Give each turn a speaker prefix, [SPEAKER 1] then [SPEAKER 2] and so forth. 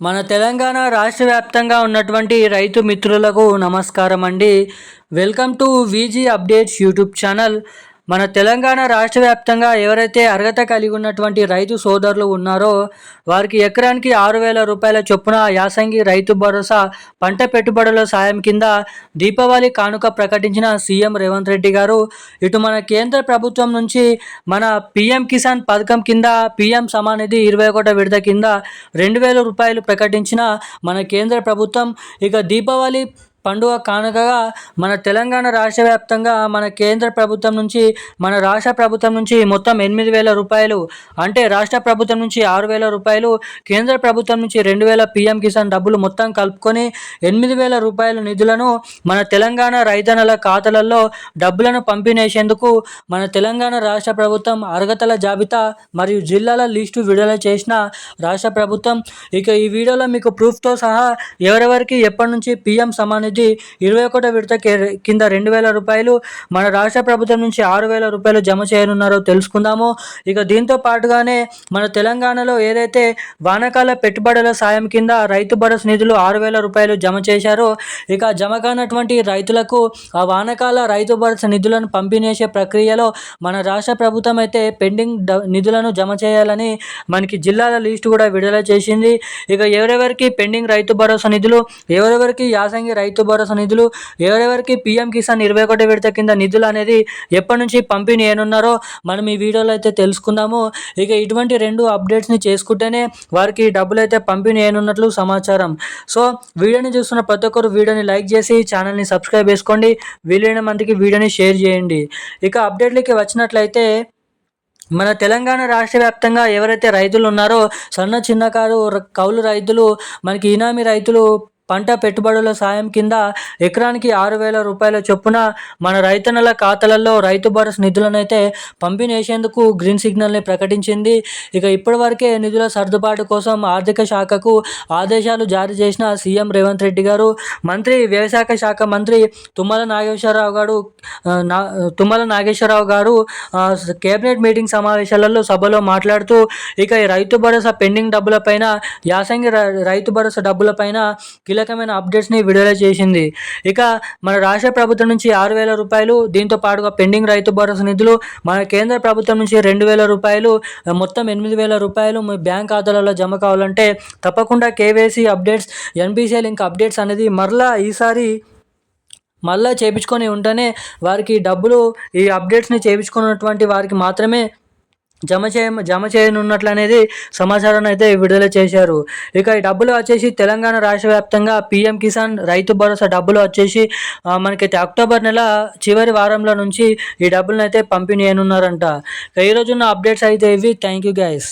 [SPEAKER 1] మన తెలంగాణ రాష్ట్ర వ్యాప్తంగా ఉన్నటువంటి రైతు మిత్రులకు నమస్కారం అండి welcome to VG updates YouTube channel. మన తెలంగాణ రాష్ట్ర వ్యాప్తంగా ఎవరైతే అర్హత కలిగి ఉన్నటువంటి రైతు సోదరులు ఉన్నారో వారికి ఎకరానికి ఆరు వేల రూపాయల చొప్పున యాసంగి రైతు భరోసా పంట పెట్టుబడుల సాయం కింద దీపావళి కానుక ప్రకటించిన సీఎం రేవంత్ రెడ్డి గారు. ఇటు మన కేంద్ర ప్రభుత్వం నుంచి మన పిఎం కిసాన్ పథకం కింద పిఎం సమానిధి ఇరవై ఒకటో విడత కింద రెండు వేల రూపాయలు ప్రకటించిన మన కేంద్ర ప్రభుత్వం. ఇక దీపావళి పండుగ కానుకగా మన తెలంగాణ రాష్ట్ర వ్యాప్తంగా మన కేంద్ర ప్రభుత్వం నుంచి మన రాష్ట్ర ప్రభుత్వం నుంచి మొత్తం ఎనిమిది వేల రూపాయలు అంటే రాష్ట్ర ప్రభుత్వం నుంచి ఆరు వేల రూపాయలు కేంద్ర ప్రభుత్వం నుంచి రెండు వేల పిఎం కిసాన్ డబ్బులు మొత్తం కలుపుకొని ఎనిమిది వేల రూపాయల నిధులను మన తెలంగాణ రైతన్నల ఖాతాలలో డబ్బులను పంపిణేసేందుకు మన తెలంగాణ రాష్ట్ర ప్రభుత్వం అర్హతల జాబితా మరియు జిల్లాల లిస్టు విడుదల చేసిన రాష్ట్ర ప్రభుత్వం. ఇక ఈ వీడియోలో మీకు ప్రూఫ్తో సహా ఎవరెవరికి ఎప్పటి నుంచి పిఎం సమానిధి ఇరవై ఒకటో విడత కే- కింద రెండు వేల రూపాయలు మన రాష్ట్ర ప్రభుత్వం నుంచి ఆరు వేల రూపాయలు జమ చేయనున్నారో తెలుసుకుందాము. ఇక దీంతో పాటుగానే మన తెలంగాణలో ఏదైతే వానకాల పెట్టుబడుల సాయం కింద రైతు భరోసా నిధులు ఆరు వేల రూపాయలు జమ చేశారో ఇక జమ కానటువంటి రైతులకు ఆ వానకాల రైతు భరోసా నిధులను పంపిణీ ప్రక్రియలో మన రాష్ట్ర ప్రభుత్వం అయితే పెండింగ్ నిధులను జమ చేయాలని మనకి జిల్లాల లిస్టు కూడా విడుదల చేసింది. ఇక ఎవరెవరికి పెండింగ్ రైతు భరోసా నిధులు ఎవరెవరికి యాసంగి రైతు రైతు భరోసా నిధులు. ఎవరెవరికి పిఎం కిసాన్ ఇరవై ఒకటి విడత కింద నిధులు అనేది ఎప్పటి నుంచి పంపిణీ ఏనున్నారో మనం ఈ వీడియోలో అయితే తెలుసుకుందాము. ఇక ఇటువంటి రెండు అప్డేట్స్ని చేసుకుంటేనే వారికి డబ్బులు అయితే పంపిణీ ఏనున్నట్లు సమాచారం. సో వీడియోని చూస్తున్న ప్రతి ఒక్కరు వీడియోని లైక్ చేసి ఛానల్ని సబ్స్క్రైబ్ చేసుకోండి. వీలైన మందికి వీడియోని షేర్ చేయండి. ఇక అప్డేట్లకి వచ్చినట్లయితే మన తెలంగాణ రాష్ట్ర వ్యాప్తంగా ఎవరైతే రైతులు ఉన్నారో సన్న చిన్నకారు కౌలు రైతులు మనకి ఇనామి రైతులు పంట పెట్టుబడుల సాయం కింద ఎకరానికి ఆరు వేల రూపాయల చొప్పున మన రైతన్నల ఖాతాలలో రైతు భరోసా నిధులను అయితే పంపిణేసేందుకు గ్రీన్ సిగ్నల్ని ప్రకటించింది. ఇక ఇప్పటివరకే నిధుల సర్దుబాటు కోసం ఆర్థిక శాఖకు ఆదేశాలు జారీ చేసిన సీఎం రేవంత్ రెడ్డి గారు మంత్రి వ్యవసాయ శాఖ మంత్రి తుమ్మల నాగేశ్వరరావు గారు నా తుమ్మల నాగేశ్వరరావు గారు కేబినెట్ మీటింగ్ సమావేశాలలో సభలో మాట్లాడుతూ ఇక రైతు భరోసా పెండింగ్ డబ్బులపైన యాసంగి రైతు భరోసా డబ్బులపైన కీలకమైన అప్డేట్స్ని విడుదల చేసింది. ఇక మన రాష్ట్ర ప్రభుత్వం నుంచి ఆరు వేల రూపాయలు దీంతో పాటుగా పెండింగ్ రైతు భరోసా నిధులు మన కేంద్ర ప్రభుత్వం నుంచి రెండు వేల రూపాయలు మొత్తం ఎనిమిది వేల రూపాయలు మీ బ్యాంక్ ఖాతాలలో జమ కావాలంటే తప్పకుండా కేవైసీ అప్డేట్స్ ఎన్పిసిఎల్ ఇంకా అప్డేట్స్ అనేది మరలా ఈసారి మళ్ళా చేయించుకొని ఉంటేనే వారికి డబ్బులు ఈ అప్డేట్స్ని చేయించుకున్నటువంటి వారికి మాత్రమే జమ చేయ జమ చేయనున్నట్లు అనేది సమాచారాన్ని అయితే విడుదల చేశారు. ఇక ఈ డబ్బులు వచ్చేసి తెలంగాణ రాష్ట్ర వ్యాప్తంగా పీఎం కిసాన్ రైతు భరోసా డబ్బులు వచ్చేసి మనకైతే అక్టోబర్ నెల చివరి వారంలో నుంచి ఈ డబ్బులను అయితే పంపిణీ చేయనున్నారంట. ఈరోజున్న ఈ రోజున్న అప్డేట్స్ అయితే ఇవి. Thank you guys